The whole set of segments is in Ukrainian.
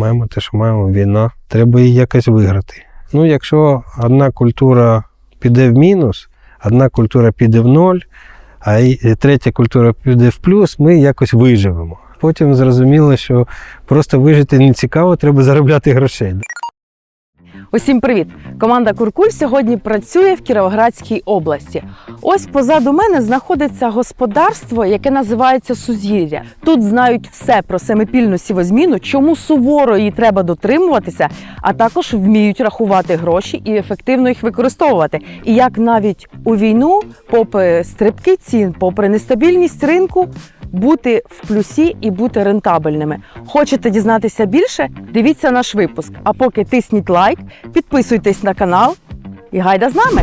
Маємо те, що маємо війна. Треба її якось виграти. Ну, якщо одна культура піде в мінус, одна культура піде в ноль, а третя культура піде в плюс, ми якось виживемо. Потім зрозуміло, що просто вижити не цікаво, треба заробляти грошей. Усім привіт! Команда Куркуль сьогодні працює в Кіровоградській області. Ось позаду мене знаходиться господарство, яке називається Сузір'я. Тут знають все про семипільну сівозміну, чому суворо її треба дотримуватися, а також вміють рахувати гроші і ефективно їх використовувати. І як навіть у війну, попри стрибки цін, попри нестабільність ринку, бути в плюсі і бути рентабельними. Хочете дізнатися більше? Дивіться наш випуск. А поки тисніть лайк, підписуйтесь на канал і гайда з нами.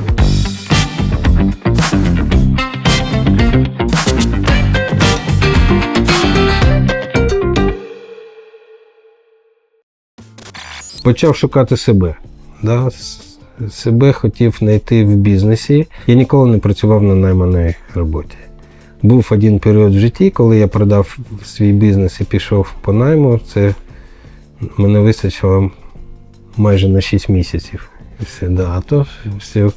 почав шукати себе. Да? Себе хотів знайти в бізнесі. Я ніколи не працював на найманій роботі. Був один період в житті, коли я продав свій бізнес і пішов по найму. Це мене вистачило майже на 6 місяців. Все, да. А то все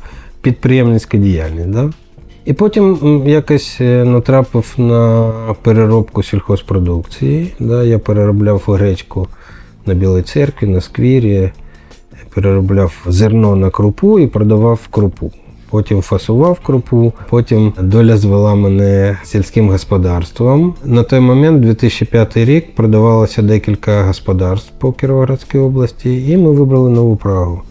підприємницька діяльність. Да? І потім якось е, натрапив на переробку сільхозпродукції. Да? Я переробляв гречку на Білій церкві, на сквірі, переробляв зерно на крупу і продавав крупу. Потім фасував крупу, потім доля звела мене сільським господарством. На той момент, 2005 рік, продавалося декілька господарств по Кіровоградській області, і ми вибрали нову Прагу.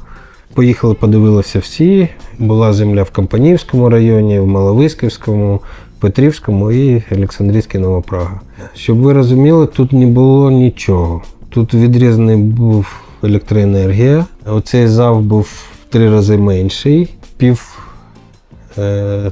Поїхали, подивилися всі. Була земля в Компанівському районі, в Маловисківському, Петрівському і Олександрійській Нова Прага. Щоб ви розуміли, тут не було нічого. Тут відрізаний був електроенергія. Оцей зав був в три рази менший. Пів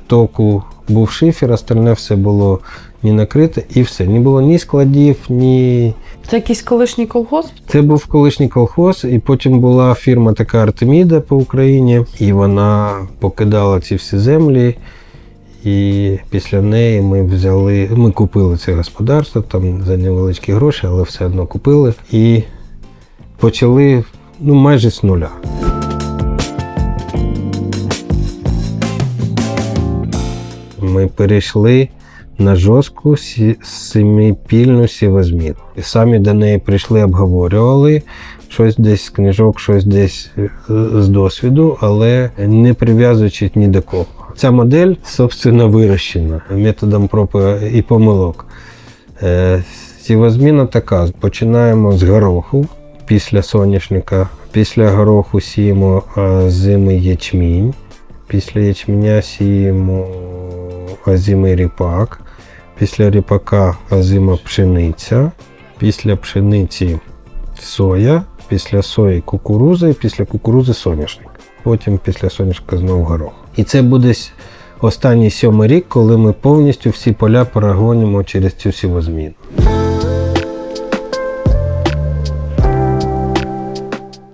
току був шифер, остальне все було не накрите і все. Не було ні складів, ні. Це якийсь колишній колгосп? Це був колишній колхоз, і потім була фірма така Артеміда по Україні, і вона покидала ці всі землі. І після неї ми взяли, ми купили це господарство там за невеличкі гроші, але все одно купили. І почали ну, майже з нуля. Ми перейшли на жорстку семипільну сівозміну. І самі до неї прийшли, обговорювали щось десь з книжок, щось десь е, з досвіду, але не прив'язуючись ні до кого. Ця модель, собственно, вирощена методом проб і помилок. Е, Сівозміна така: починаємо з гороху після соняшника. Після гороху сіємо зимий ячмінь. Після ячменя сіємо озимий ріпак. Після ріпака озима пшениця. Після пшениці соя. Після сої кукуруза і після кукурузи соняшник. Потім після соняшника знову горох. І це буде останній сьомий рік, коли ми повністю всі поля перегонимо через цю сівозміну.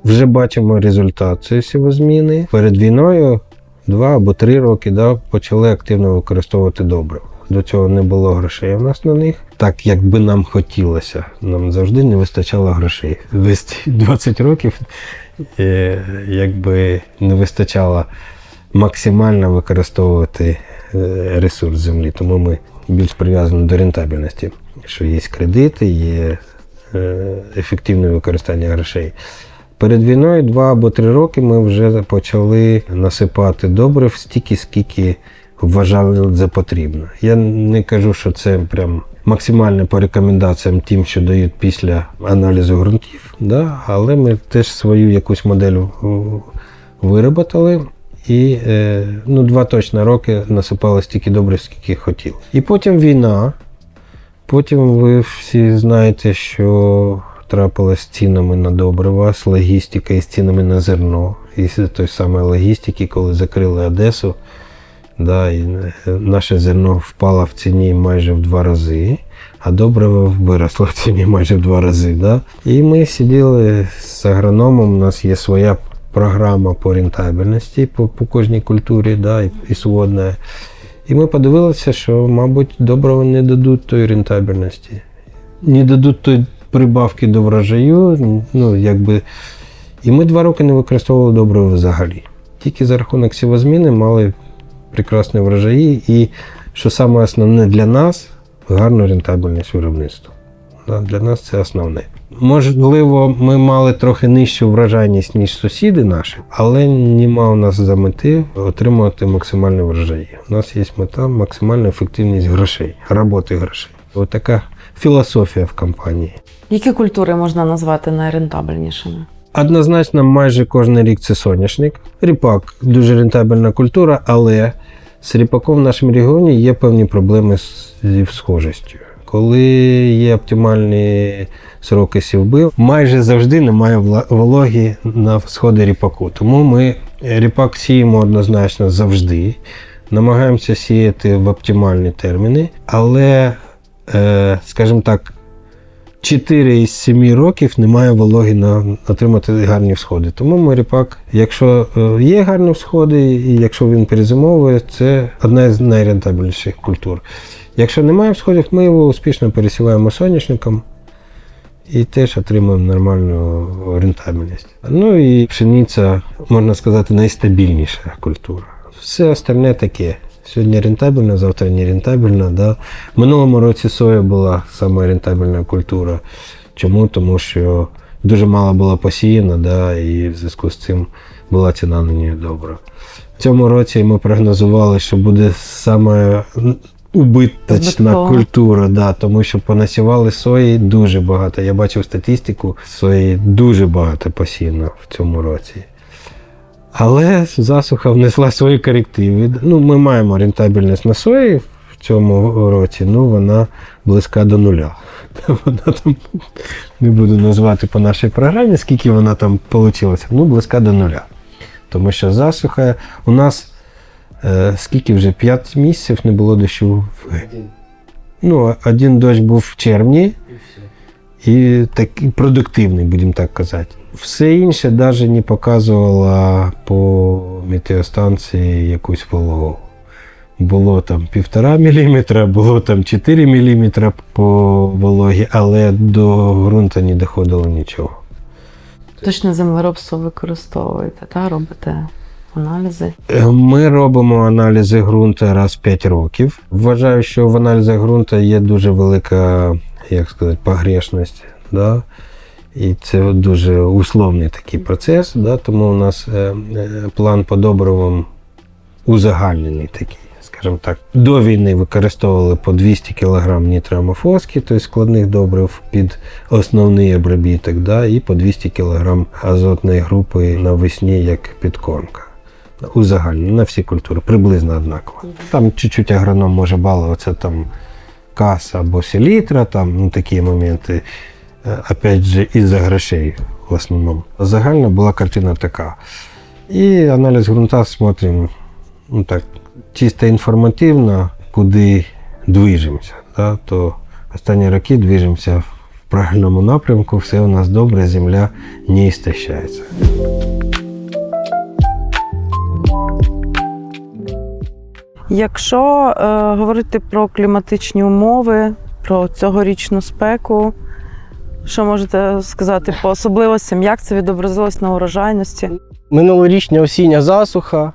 Вже бачимо результат цієї сівозміни. Перед війною два або три роки да, почали активно використовувати добрива. До цього не було грошей у нас на них, так як би нам хотілося. Нам завжди не вистачало грошей. Весь 20 років е, якби не вистачало максимально використовувати е, ресурс землі. Тому ми більш прив'язані до рентабельності, що є кредити, є е, ефективне використання грошей. Перед війною два або три роки ми вже почали насипати добрив стільки, скільки вважали за потрібно. Я не кажу, що це прям максимально по рекомендаціям тим, що дають після аналізу ґрунтів, да? але ми теж свою якусь модель вироботали. І е, ну, два точно роки насипали стільки добрив, скільки хотіли. І потім війна. Потім ви всі знаєте, що трапилось з цінами на добрива, з логістикою, з цінами на зерно. І з той самої логістики, коли закрили Одесу, да, і е, наше зерно впало в ціні майже в два рази, а добриво виросло в ціні майже в два рази. Да. І ми сиділи з агрономом, у нас є своя програма по рентабельності по, по кожній культурі, да, і, і сводна. І ми подивилися, що, мабуть, доброго не дадуть тої рентабельності. Не дадуть той прибавки до врожаю. Ну, якби... І ми два роки не використовували добриво взагалі. Тільки за рахунок сівозміни мали прекрасні врожаї і, що саме основне для нас, гарну рентабельність виробництва. Для нас це основне. Можливо, ми мали трохи нижчу врожайність, ніж сусіди наші, але нема у нас за мети отримувати максимальні врожаї. У нас є мета максимальна ефективність грошей, роботи грошей. Ось така філософія в компанії. Які культури можна назвати найрентабельнішими? Однозначно, майже кожен рік це соняшник. Ріпак дуже рентабельна культура, але з ріпаком в нашому регіоні є певні проблеми зі схожістю. Коли є оптимальні сроки сівби, майже завжди немає вологі на сходи ріпаку. Тому ми ріпак сіємо однозначно завжди. Намагаємося сіяти в оптимальні терміни, але, скажімо так, 4 із 7 років немає вологи на отримати гарні всходи. Тому ми ріпак, якщо е, є гарні всходи, і якщо він перезимовує, це одна з найрентабельніших культур. Якщо немає всходів, ми його успішно пересіваємо соняшником і теж отримуємо нормальну рентабельність. Ну і пшениця, можна сказати, найстабільніша культура. Все остальне таке. Сьогодні рентабельно, завтра не рентабельно. Да? В минулому році соя була саме рентабельна культура. Чому? Тому що дуже мало було посіяно, да, і в зв'язку з цим була ціна на неї добра. В цьому році ми прогнозували, що буде саме убиточна культура, да, тому що понасівали сої дуже багато. Я бачив статистику, сої дуже багато посіяно в цьому році. Але засуха внесла свої корективи. Ну, ми маємо рентабельність на сої в цьому році, ну вона близька до нуля. Вона там не буду назвати по нашій програмі, скільки вона там вийшла, ну близька до нуля. Тому що засуха у нас е, скільки вже 5 місяців не було дощу. Ну, один дощ був в червні, і такий продуктивний, будемо так казати. Все інше навіть не показувало по метеостанції якусь вологу. Було там півтора міліметра, було там 4 міліметра по вологі, але до ґрунту не доходило нічого. Точне землеробство використовуєте, та робите аналізи. Е, Ми робимо аналізи ґрунту раз в 5 років. Вважаю, що в аналізах ґрунту є дуже велика, як сказати, погрешність. Да? І це дуже условний такий процес, да? тому у нас е, е, план по добривам узагальнений такий. Скажімо так, до війни використовували по 200 кг нітроамофоски, тобто складних добрив під основний обробіток, да? і по 200 кг азотної групи навесні як підкормка. Узагальнено на всі культури, приблизно однаково. Там чуть-чуть агроном може балуватися там каса або селітра, там ну, такі моменти. Е, Опять же, із-за грошей в основному. Загальна була картина така. І аналіз ґрунта смотримо ну, так, чисто інформативно, куди движемося. Да? То останні роки движемося в правильному напрямку, все у нас добре, земля не істощається. Якщо е, говорити про кліматичні умови, про цьогорічну спеку, що можете сказати по особливостям, як це відобразилось на урожайності? Минулорічня осіння засуха,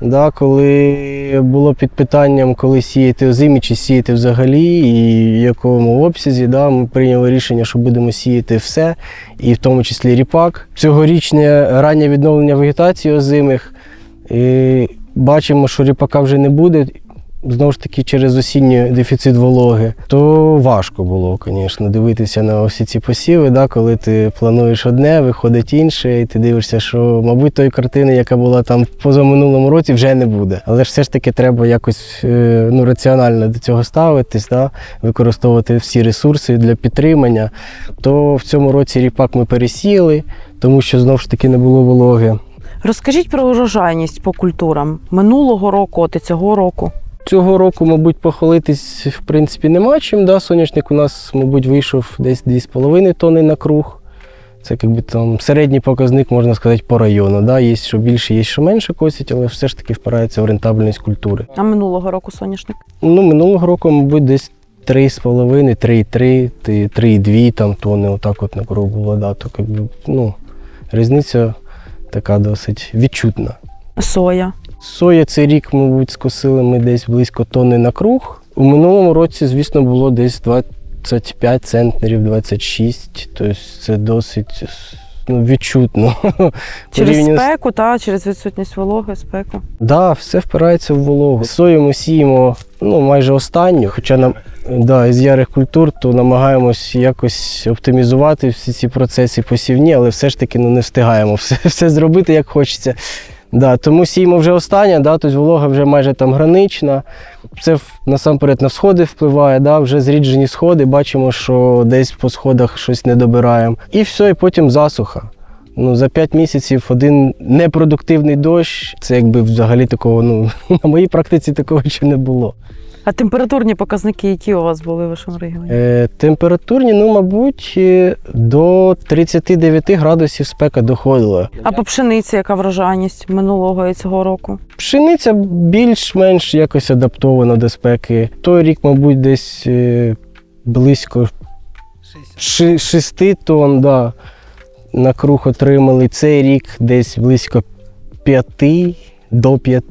да, коли було під питанням, коли сіяти озимі чи сіяти взагалі, і в якому обсязі, да, ми прийняли рішення, що будемо сіяти все, і в тому числі ріпак. Цьогорічне раннє відновлення вегетації озимих. І бачимо, що ріпака вже не буде. Знову ж таки, через осінній дефіцит вологи, то важко було, звісно, дивитися на всі ці посіви, да, коли ти плануєш одне, виходить інше, і ти дивишся, що, мабуть, тої картини, яка була там позаминулому році, вже не буде. Але ж все ж таки треба якось е, ну, раціонально до цього ставитись, да, використовувати всі ресурси для підтримання. То в цьому році ріпак ми пересіяли, тому що знову ж таки не було вологи. Розкажіть про урожайність по культурам минулого року, от і цього року. Цього року, мабуть, похвалитись в принципі нема чим. Да? Соняшник у нас, мабуть, вийшов десь 2,5 тонни на круг. Це якби там середній показник, можна сказати, по району. Да? Є що більше, є що менше косять, але все ж таки впирається в рентабельність культури. А минулого року соняшник? Ну, минулого року, мабуть, десь 3,5, 3,3, ти- 3,2 там тонни, отак от на круг було, да, то как би, ну, різниця така досить відчутна. Соя. Соя цей рік, мабуть, скосили ми десь близько тонни на круг. У минулому році, звісно, було десь 25 центнерів, 26. Тобто це досить ну, відчутно. Через Порівняно спеку, та через відсутність вологи, спеку. Да, все впирається в вологу. Сою ми сіємо ну, майже останню, хоча нам да, із ярих культур, то намагаємось якось оптимізувати всі ці процеси посівні, але все ж таки ну, не встигаємо все, все зробити як хочеться. Да, тому сіємо вже остання, да, тобто волога вже майже там гранична. Це насамперед на сходи впливає, да, вже зріджені сходи, бачимо, що десь по сходах щось не добираємо. І все, і потім засуха. Ну, за 5 місяців один непродуктивний дощ, це якби взагалі такого, ну, на моїй практиці такого ще не було. А температурні показники, які у вас були в вашому регіоні? Е, температурні, ну, мабуть, е, до 39 градусів спека доходила. А по пшениці, яка врожайність минулого і цього року? Пшениця більш-менш якось адаптована до спеки. Той рік, мабуть, десь е, близько 6 тонн да, на круг отримали. Цей рік десь близько 5 до 5.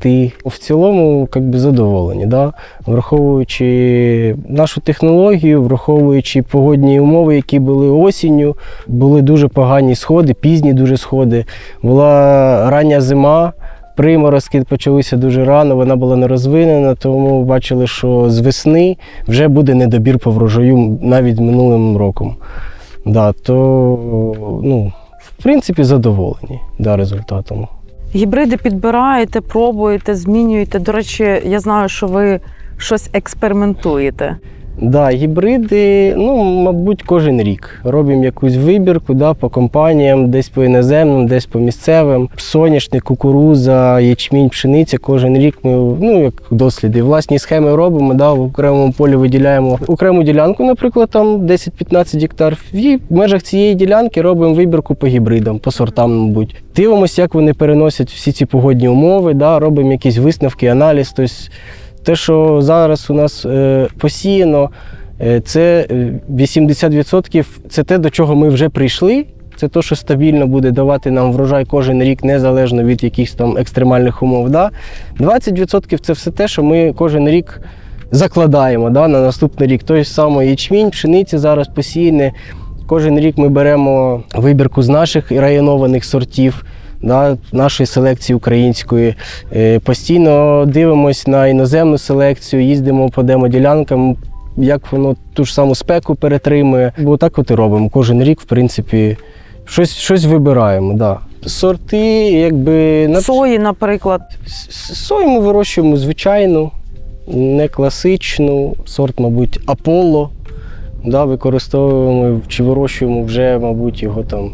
В цілому, як би задоволені, да? враховуючи нашу технологію, враховуючи погодні умови, які були осінню, були дуже погані сходи, пізні дуже сходи. Була рання зима. Приморозки почалися дуже рано, вона була не розвинена, тому бачили, що з весни вже буде недобір по врожаю навіть минулим роком. Да, то, ну, в принципі, задоволені да, результатом. Гібриди підбираєте, пробуєте, змінюєте. До речі, я знаю, що ви щось експериментуєте. Да, гібриди, ну, мабуть, кожен рік. Робимо якусь вибірку да, по компаніям, десь по іноземним, десь по місцевим. Соняшник, кукуруза, ячмінь, пшениця. Кожен рік ми ну, як досліди, власні схеми робимо, да, в окремому полі виділяємо окрему ділянку, наприклад, там 10-15 гектар. І в межах цієї ділянки робимо вибірку по гібридам, по сортам, мабуть. Дивимося, як вони переносять всі ці погодні умови, да, робимо якісь висновки, аналіз. Тобто те, що зараз у нас е, посіяно, е, це е, 80% це те, до чого ми вже прийшли. Це те, що стабільно буде давати нам врожай кожен рік, незалежно від якихось там екстремальних умов. Да? 20% це все те, що ми кожен рік закладаємо да, на наступний рік. Той самий ячмінь, пшениці зараз посіяне. Кожен рік ми беремо вибірку з наших районованих сортів, да, нашої селекції української. Е, Постійно дивимось на іноземну селекцію, їздимо по демоділянкам, як воно ту ж саму спеку перетримує. Бо так от і робимо. Кожен рік, в принципі, щось, щось вибираємо. Да. Сорти, якби на Сої, наприклад. С- Сою ми вирощуємо звичайну, не класичну, сорт, мабуть, Аполло. Да, використовуємо чи вирощуємо вже, мабуть, його там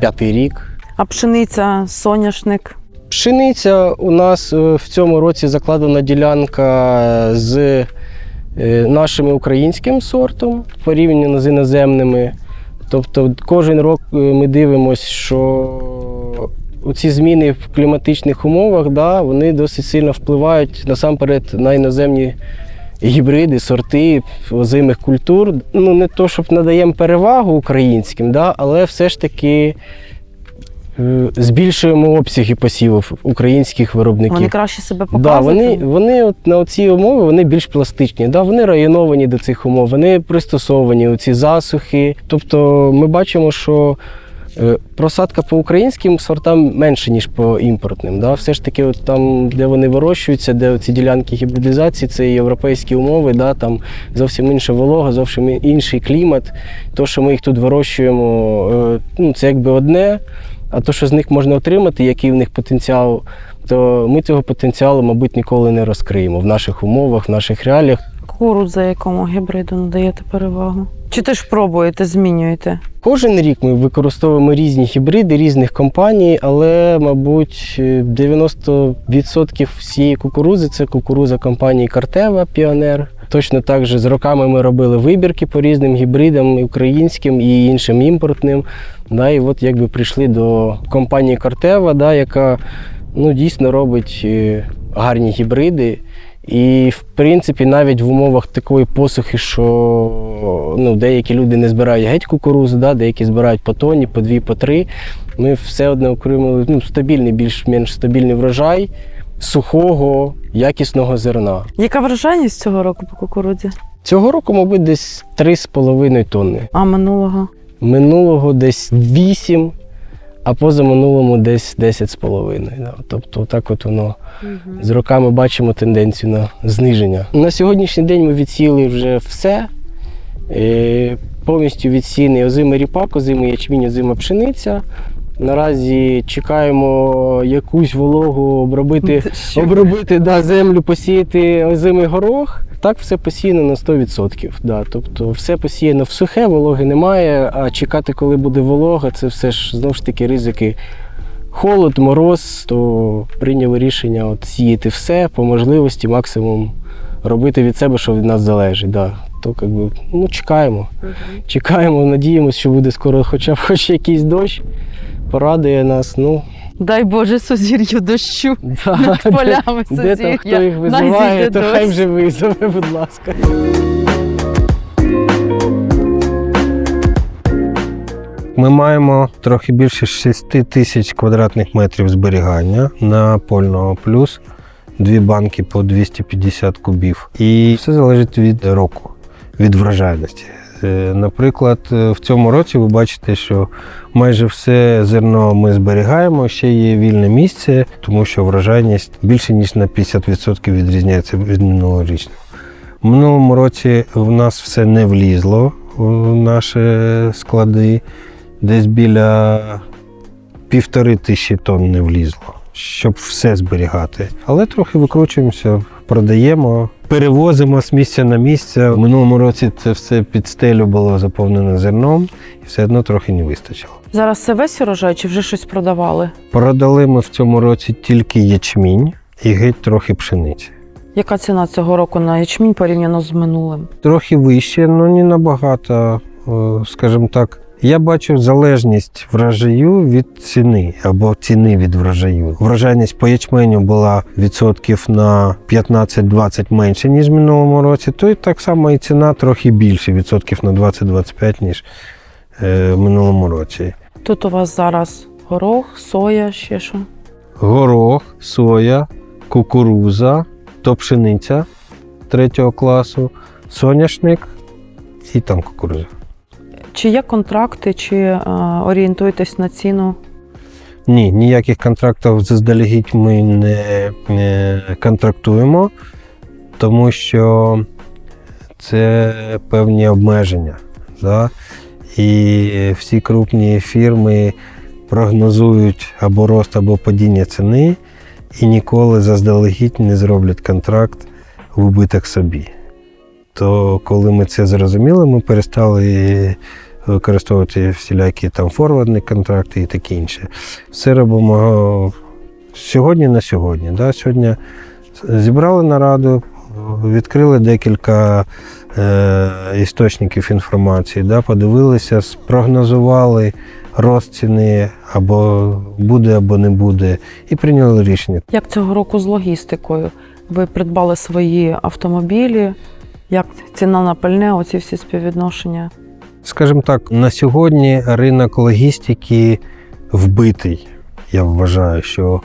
п'ятий рік. А пшениця, соняшник. Пшениця у нас е, в цьому році закладена ділянка з е, нашим українським сортом порівняно з іноземними. Тобто кожен рік е, ми дивимося, що ці зміни в кліматичних умовах да, вони досить сильно впливають насамперед на іноземні гібриди, сорти озимих культур. Ну, не то, щоб надаємо перевагу українським, да, але все ж таки е, збільшуємо обсяги посівів українських виробників. Вони краще себе Да, вони, вони от на ці умови вони більш пластичні. Да, вони районовані до цих умов, вони пристосовані у ці засухи. Тобто ми бачимо, що е, просадка по українським сортам менше, ніж по імпортним. Да? Все ж таки, от там, де вони вирощуються, де ці ділянки гібридизації, це європейські умови, да? там зовсім інша волога, зовсім інший клімат. То, що ми їх тут вирощуємо, е, ну, це якби одне. А то, що з них можна отримати, який в них потенціал, то ми цього потенціалу, мабуть, ніколи не розкриємо в наших умовах, в наших реаліях. Кукурудза якому гібриду надаєте перевагу? Чи теж пробуєте, змінюєте? Кожен рік ми використовуємо різні гібриди різних компаній, але, мабуть, 90% всієї кукурузи це кукуруза компанії Картева Піонер. Точно так же з роками ми робили вибірки по різним гібридам, і українським і іншим імпортним. Да, і от якби прийшли до компанії Картева, да, яка ну, дійсно робить е, гарні гібриди. І, в принципі, навіть в умовах такої посухи, що ну, деякі люди не збирають геть кукурузу, да, деякі збирають по тоні, по дві, по три. Ми все одне отримали ну, стабільний, більш-менш стабільний врожай сухого, якісного зерна. Яка врожайність цього року по кукурудзі? Цього року, мабуть, десь 3,5 тонни. А минулого? Минулого десь 8, а позаминулому десь 10,5. Да. Тобто, так от воно з роками бачимо тенденцію на зниження. На сьогоднішній день ми відсіяли вже все. Е, Повністю відсіяний озимий ріпак, озимий ячмінь, озима пшениця. Наразі чекаємо якусь вологу обробити, обробити да, землю, посіяти озимий горох. Так все посіяно на 100%. Да. Тобто все посіяно в сухе, вологи немає, а чекати, коли буде волога, це все ж знову ж таки ризики. Холод, мороз, то прийняли рішення от сіяти все по можливості, максимум робити від себе, що від нас залежить. Да. То как би, ну, чекаємо. Чекаємо, надіємося, що буде скоро хоча б хоч якийсь дощ. Порадує нас. Ну, Дай Боже сузір'ю дощу да, над полями де, де там сузір'я. хто їх визиває, то хай вже визове, будь ласка. Ми маємо трохи більше 6 тисяч квадратних метрів зберігання на польного плюс дві банки по 250 кубів. І все залежить від року, від врожайності. Е, Наприклад, е, в цьому році ви бачите, що майже все зерно ми зберігаємо, ще є вільне місце, тому що врожайність більше ніж на 50% відрізняється від минулорічного. В минулому році в нас все не влізло в наші склади. Десь біля півтори тисячі тонн не влізло, щоб все зберігати. Але трохи викручуємося, продаємо, перевозимо з місця на місце. В минулому році це все під стелю було заповнено зерном, і все одно трохи не вистачило. Зараз це весь урожай чи вже щось продавали? Продали ми в цьому році тільки ячмінь і геть трохи пшениці. Яка ціна цього року на ячмінь порівняно з минулим? Трохи вище, але не набагато, О, скажімо так. Я бачу залежність врожаю від ціни або ціни від врожаю. Врожайність по ячменю була відсотків на 15-20 менше, ніж в минулому році, то і так само і ціна трохи більше, відсотків на 20-25, ніж е, в минулому році. Тут у вас зараз горох, соя, ще що. Горох, соя, кукуруза, то пшениця третього класу, соняшник і там кукуруза. Чи є контракти, чи е, орієнтуєтесь на ціну? Ні, ніяких контрактів заздалегідь ми не, не контрактуємо, тому що це певні обмеження. Да? І всі крупні фірми прогнозують або рост, або падіння ціни, і ніколи заздалегідь не зроблять контракт в убиток собі. То коли ми це зрозуміли, ми перестали використовувати всілякі там форвардні контракти і таке інше. Все робимо сьогодні на сьогодні. Да? Сьогодні зібрали нараду, відкрили декілька е, істочників інформації, да? подивилися, спрогнозували рост ціни, або буде, або не буде, і прийняли рішення. Як цього року з логістикою? Ви придбали свої автомобілі? Як ціна на пальне, оці всі співвідношення? Скажімо так, на сьогодні ринок логістики вбитий. Я вважаю, що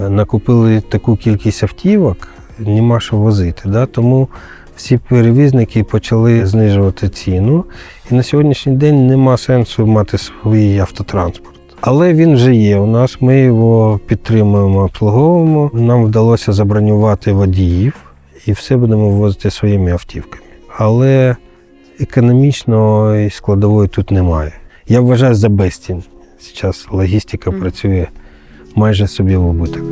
е, накупили таку кількість автівок, нема що возити. Да? Тому всі перевізники почали знижувати ціну. І на сьогоднішній день нема сенсу мати свій автотранспорт. Але він вже є у нас, ми його підтримуємо, обслуговуємо. Нам вдалося забронювати водіїв і все будемо возити своїми автівками. Але економічної складової тут немає. Я вважаю за безцінь. Зараз логістика працює майже собі в убиток.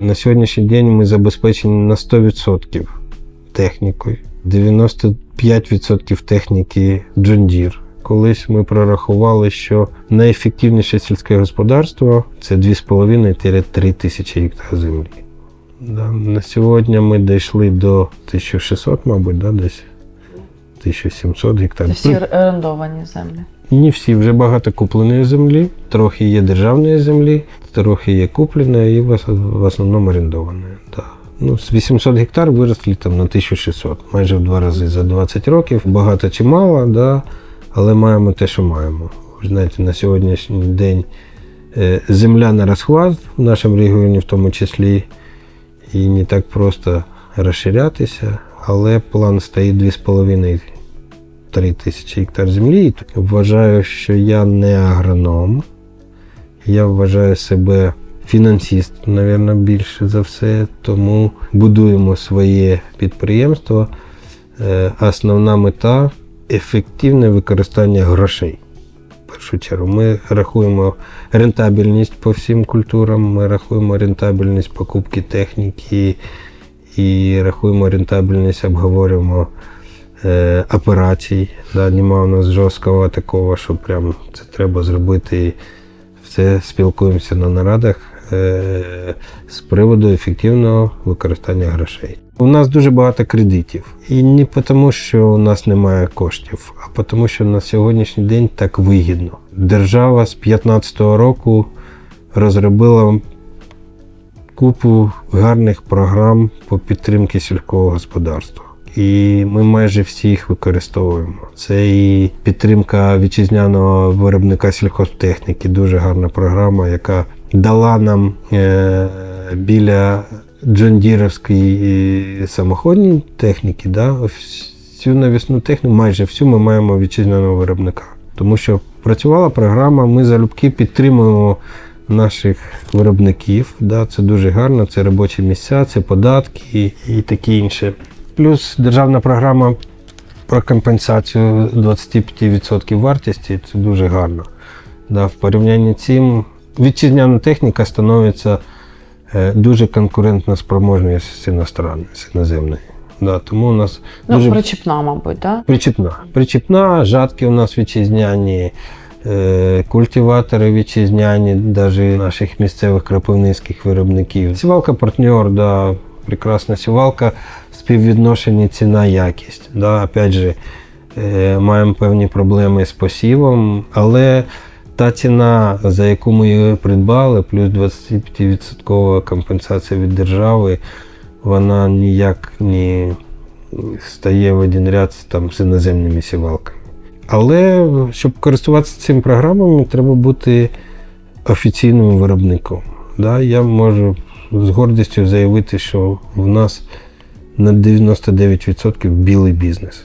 На сьогоднішній день ми забезпечені на 100% технікою, 95% техніки John Deere. Колись ми прорахували, що найефективніше сільське господарство це 2,5-3 тисячі гектар землі. Да. На сьогодні ми дійшли до 1600, мабуть, да, десь. 1700 Це гектарів. всі орендовані землі. Не всі, вже багато купленої землі, трохи є державної землі, трохи є купленої і в в основному орендованої. Да. Ну, з 800 гектар виросли там на 1600, майже в два рази за 20 років. Багато чи мало, да, але маємо те, що маємо. Ви знаєте, на сьогоднішній день е, земля на розхват в нашому регіоні, в тому числі, і не так просто розширятися, але план стоїть 2,5 3 тисячі гектар землі. Вважаю, що я не агроном. Я вважаю себе фінансист, мабуть, більше за все. Тому будуємо своє підприємство. Е, Основна мета ефективне використання грошей. В першу чергу, ми рахуємо рентабельність по всім культурам, ми рахуємо рентабельність покупки техніки і рахуємо рентабельність, обговорюємо е, операцій. Да, нема у нас жорсткого такого, що прям це треба зробити. Все спілкуємося на нарадах з приводу ефективного використання грошей. У нас дуже багато кредитів. І не тому, що у нас немає коштів, а тому, що на сьогоднішній день так вигідно. Держава з 2015 року розробила купу гарних програм по підтримці сільського господарства. І ми майже всі їх використовуємо. Це і підтримка вітчизняного виробника сільхозтехніки, дуже гарна програма, яка дала нам е, біля джондіровської самоходній техніки, да, всю навісну техніку, майже всю ми маємо вітчизняного виробника. Тому що працювала програма, ми залюбки підтримуємо наших виробників. Да, це дуже гарно, це робочі місця, це податки і, і таке інше. Плюс державна програма про компенсацію 25% вартості це дуже гарно. Да, в порівнянні з цим вітчизняна техніка становиться е, дуже конкурентно спроможною з іностранною, з іноземною. Да, тому у нас Ну, дуже причіпна, мабуть, так? Причіпна. Причіпна, жатки у нас вітчизняні, е, культиватори вітчизняні, навіть наших місцевих кропивницьких виробників. Сівалка партнер, да, прекрасна сівалка, співвідношення ціна-якість. Да, опять же, е, маємо певні проблеми з посівом, але та ціна, за яку ми її придбали, плюс 25% компенсація від держави, вона ніяк не стає в один ряд там, з іноземними сівалками. Але щоб користуватися цими програмами, треба бути офіційним виробником. Да, я можу з гордістю заявити, що в нас на 99% білий бізнес.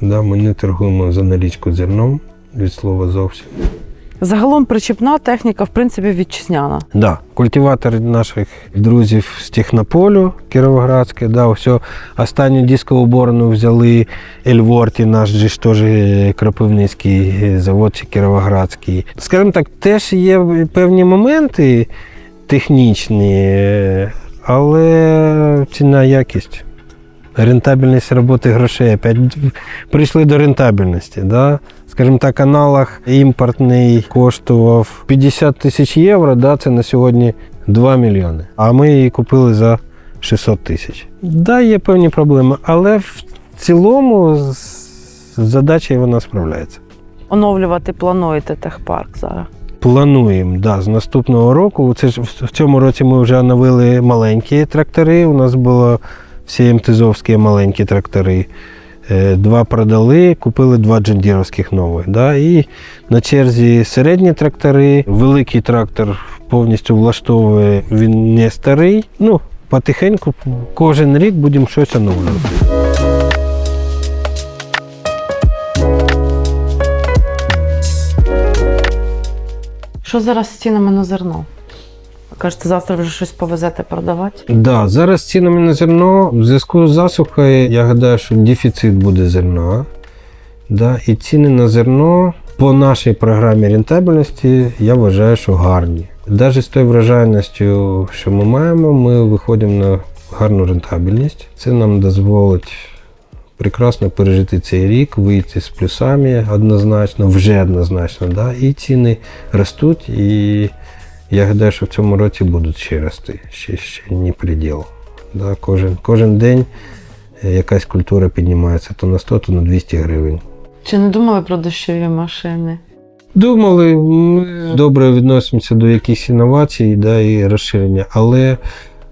Да, ми не торгуємо за налічку зерном від слова зовсім. Загалом причіпна техніка, в принципі, вітчизняна. Да, культиватор наших друзів з Технополю Кіровоградське, да, все. Останню дискову борону взяли Ельворті, наш же ж теж кропивницький завод чи Кіровоградський. Скажімо так, теж є певні моменти технічні, е, але ціна якість. Рентабельність роботи грошей. Опять прийшли до рентабельності. Да? Скажімо так, аналог імпортний коштував 50 тисяч євро, да, це на сьогодні 2 мільйони. А ми її купили за 600 тисяч. Да, є певні проблеми, але в цілому з задачею вона справляється. Оновлювати плануєте техпарк зараз. Плануємо, да, з наступного року. Це ж в цьому році ми вже оновили маленькі трактори. У нас було всі МТЗовські маленькі трактори. Е, Два продали, купили два джендіровських нових. Да? І на черзі середні трактори. Великий трактор повністю влаштовує, він не старий. Ну, потихеньку кожен рік будемо щось оновлювати. Що зараз з цінами на зерно? Кажете, завтра вже щось повезете продавати? Да, зараз цінами на зерно в зв'язку з засухою, я гадаю, що дефіцит буде зерна. Да, і ціни на зерно по нашій програмі рентабельності я вважаю, що гарні. Навіть з тою врожайністю, що ми маємо, ми виходимо на гарну рентабельність. Це нам дозволить прекрасно пережити цей рік, вийти з плюсами однозначно, вже однозначно. Да? І ціни ростуть, і я гадаю, що в цьому році будуть ще рости. Ще, ще не приділ. Да? Кожен, кожен день якась культура піднімається то на 100, то на 200 гривень. Чи не думали про дощові машини? Думали, ми добре відносимося до якихось інновацій да, і розширення, але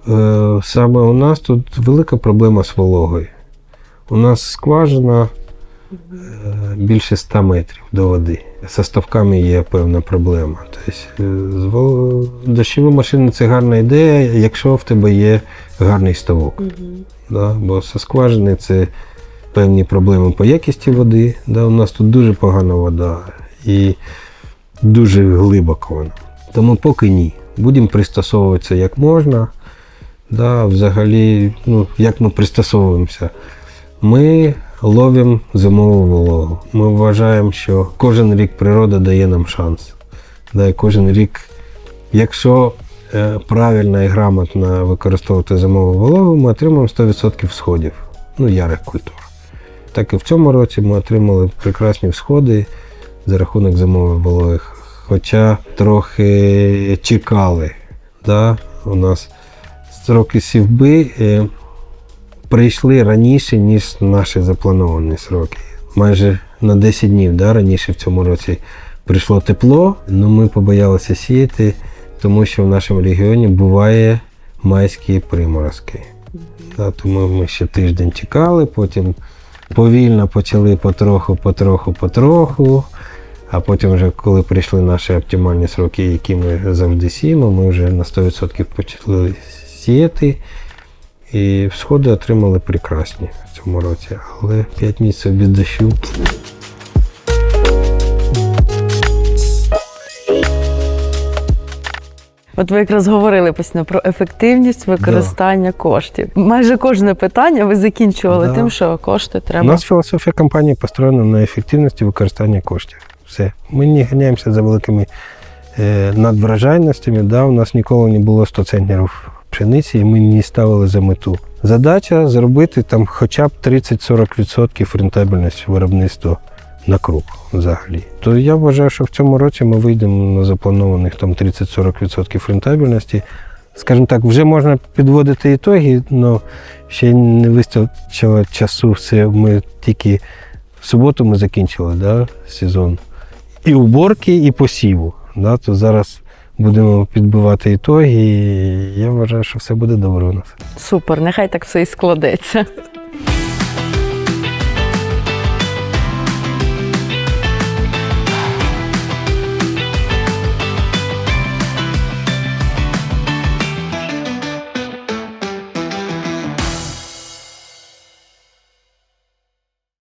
е, саме у нас тут велика проблема з вологою. У нас скважина е, більше 100 метрів до води. З ставками є певна проблема. Тобто, е, дощові машини це гарна ідея, якщо в тебе є гарний ставок. Да? Бо зі скважини це певні проблеми по якісті води. Да? У нас тут дуже погана вода і дуже глибоко вона. Тому поки ні. Будемо пристосовуватися як можна. Да? Взагалі, ну, як ми пристосовуємося? Ми ловимо зимову вологу. Ми вважаємо, що кожен рік природа дає нам шанс. Да? І кожен рік, якщо е, правильно і грамотно використовувати зимову вологу, ми отримаємо 100% сходів, ну, ярих культур. Так і в цьому році ми отримали прекрасні всходи за рахунок зимових вологи. Хоча трохи чекали. Да? У нас сроки сівби е, прийшли раніше, ніж наші заплановані сроки. Майже на 10 днів да, раніше в цьому році прийшло тепло, але ми побоялися сіяти, тому що в нашому регіоні буває майські приморозки. Да, тому ми ще тиждень чекали, потім повільно почали потроху, потроху, потроху. А потім, вже коли прийшли наші оптимальні сроки, які ми завжди сіємо, ми вже на 100% почали сіяти. І всходи отримали прекрасні в цьому році. Але 5 місяців без дощу. От ви якраз говорили постійно про ефективність використання коштів. Майже кожне питання ви закінчували Да. тим, що кошти треба. У нас філософія компанії построєна на ефективності використання коштів. Все. Ми не ганяємося за великими е, надвражайностями. Да? У нас ніколи не було 100 центнерів пшениці, і ми не ставили за мету. Задача зробити там хоча б 30-40% рентабельності виробництва на круг взагалі. То я вважаю, що в цьому році ми вийдемо на запланованих там 30-40% рентабельності. Скажімо так, вже можна підводити ітоги, але ще не вистачило часу. Все ми тільки в суботу ми закінчили да, сезон. І уборки, і посіву. Да, то зараз будемо підбивати ітоги, і я вважаю, що все буде добре у нас. Супер, нехай так все і складеться.